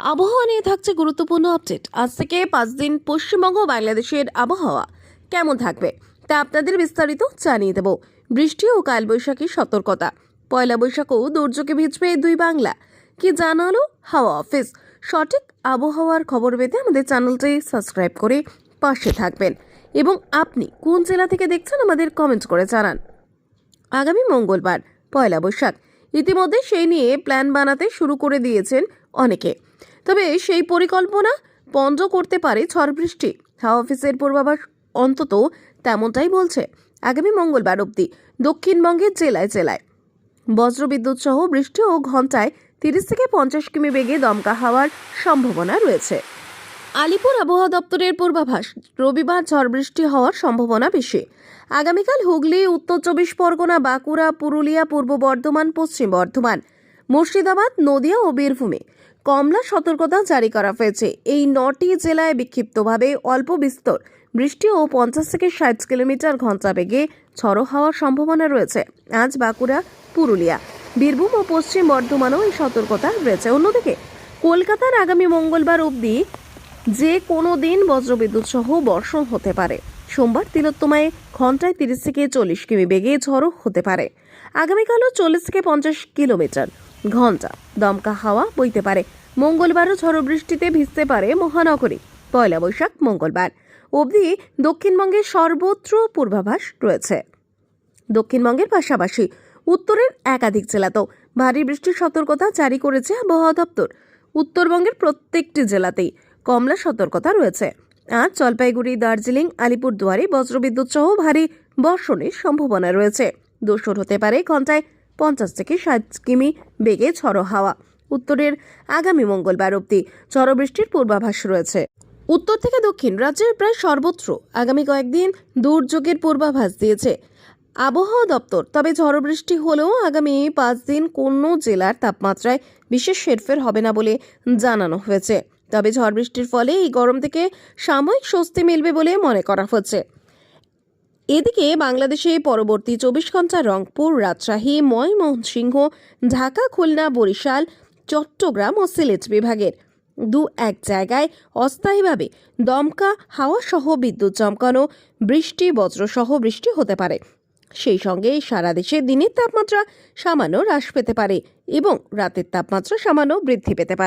আবহাওয়া নিয়ে থাকছে গুরুত্বপূর্ণ আপডেট আজ থেকে পাঁচ দিন পশ্চিমবঙ্গ বাংলাদেশের আবহাওয়া কেমন থাকবে, তা আপনাদের বিস্তারিত জানিয়ে দেব। বৃষ্টি ও কালবৈশাখীর সতর্কতা। পয়লা বৈশাখও দুর্যোগে ভিজবে দুই বাংলা। কি জানালো হাওয়া অফিস? সঠিক আবহাওয়ার খবর পেতে আমাদের চ্যানেলটি সাবস্ক্রাইব করে পাশে থাকবেন। এবং আপনি কোন জেলা থেকে দেখছেন আমাদের কমেন্ট করে জানান। আগামী মঙ্গলবার, পয়লা বৈশাখ। ইতিমধ্যে সেই নিয়ে প্ল্যান বানাতে শুরু করে দিয়েছেন অনেকে। তবে সেই পরিকল্পনা পঞ্জ করতে পারে ঝড় বৃষ্টি। হাওয়া অফিসের পূর্বাভাস অন্তত তেমনটাই বলছে আগামী মঙ্গলবার অবধি দক্ষিণবঙ্গের জেলায় জেলায়। বজ্রবিদ্যুৎ সহ বৃষ্টি ও ঘন্টায় তিরিশ থেকে পঞ্চাশ কিমি বেগে দমকা হওয়ার সম্ভাবনা রয়েছে। আলিপুর আবহাওয়া দপ্তরের পূর্বাভাস, রবিবার ঝড় বৃষ্টি হওয়ার সম্ভাবনা বেশি। আগামীকাল হুগলি, উত্তর চব্বিশ পরগনা, বাঁকুড়া, পুরুলিয়া, পূর্ব বর্ধমান, পশ্চিম বর্ধমান, মুর্শিদাবাদ, নদিয়া ও বীরভূমে। কমলা সতর্কতা জারি করা হয়েছে। এই নটি জেলায় বিক্ষিপ্তভাবে অল্প বিস্তর বৃষ্টি ও পঞ্চাশ থেকে ষাট কিলোমিটার ঘণ্টা বেগে ঝড়ো হওয়ার সম্ভাবনা রয়েছে। আজ বাঁকুড়া, পুরুলিয়া, বীরভূম ও পশ্চিম বর্ধমানেও এই সতর্কতা রয়েছে। অন্যদিকে, কলকাতার আগামী মঙ্গলবার অবধি যে কোনো দিন বজ্রবিদ্যুৎ সহ বর্ষণ হতে পারে। সোমবার তিলোত্তমায় ঘন্টায় তিরিশ থেকে চল্লিশ কিমি বেগে ঝড়ো হতে পারে। আগামীকালও চল্লিশ থেকে পঞ্চাশ কিলোমিটার। ঘণ্টা। দমকা হাওয়া বইতে পারে। মঙ্গলবারও ঝড়ো বৃষ্টিতে ভিজতে পারে মহানগরী। পয়লা বৈশাখ, মঙ্গলবার। অবধি দক্ষিণবঙ্গের সর্বত্র পূর্বাভাস রয়েছে। দক্ষিণবঙ্গের পাশাপাশি উত্তরের একাধিক জেলাতেও ভারী বৃষ্টির সতর্কতা জারি করেছে আবহাওয়া দপ্তর। উত্তরবঙ্গের প্রত্যেকটি জেলাতেই কমলা সতর্কতা রয়েছে। আর জলপাইগুড়ি, দার্জিলিং, আলিপুরদুয়ারে বজ্রবিদ্যুৎ সহ ভারী বর্ষণের সম্ভাবনা রয়েছে। দোসর হতে পারে ঘন্টায় পঞ্চাশ থেকে ষাট কিমি বেগে ঝড়ো হাওয়া। উত্তরের আগামী মঙ্গলবার অবধি ঝড়ো বৃষ্টির পূর্বাভাস রয়েছে। উত্তর থেকে দক্ষিণ রাজ্যের প্রায় সর্বত্র আগামী কয়েকদিন দুর্যোগের পূর্বাভাস দিয়েছে আবহাওয়া দপ্তর। তবে ঝড় বৃষ্টি হলেও আগামী পাঁচ দিন কোনো জেলার তাপমাত্রায় বিশেষ হেরফের হবে না বলে জানানো হয়েছে। তবে ঝড় বৃষ্টির ফলে এই গরম থেকে সাময়িক স্বস্তি মিলবে বলে মনে করা হচ্ছে। এদিকে বাংলাদেশে পরবর্তী চব্বিশ ঘণ্টা রংপুর, রাজশাহী, ময়মনসিংহ, ঢাকা, খুলনা, বরিশাল, চট্টগ্রাম ও সিলেট বিভাগের দু এক জায়গায় অস্থায়ীভাবে দমকা হাওয়া সহ বিদ্যুৎ চমকানো, বৃষ্টি, বজ্রসহ বৃষ্টি হতে পারে। সেই সঙ্গে সারা দেশে দিনের তাপমাত্রা সামান্য হ্রাস পেতে পারে এবং রাতের তাপমাত্রা সামান্য বৃদ্ধি পেতে পারে।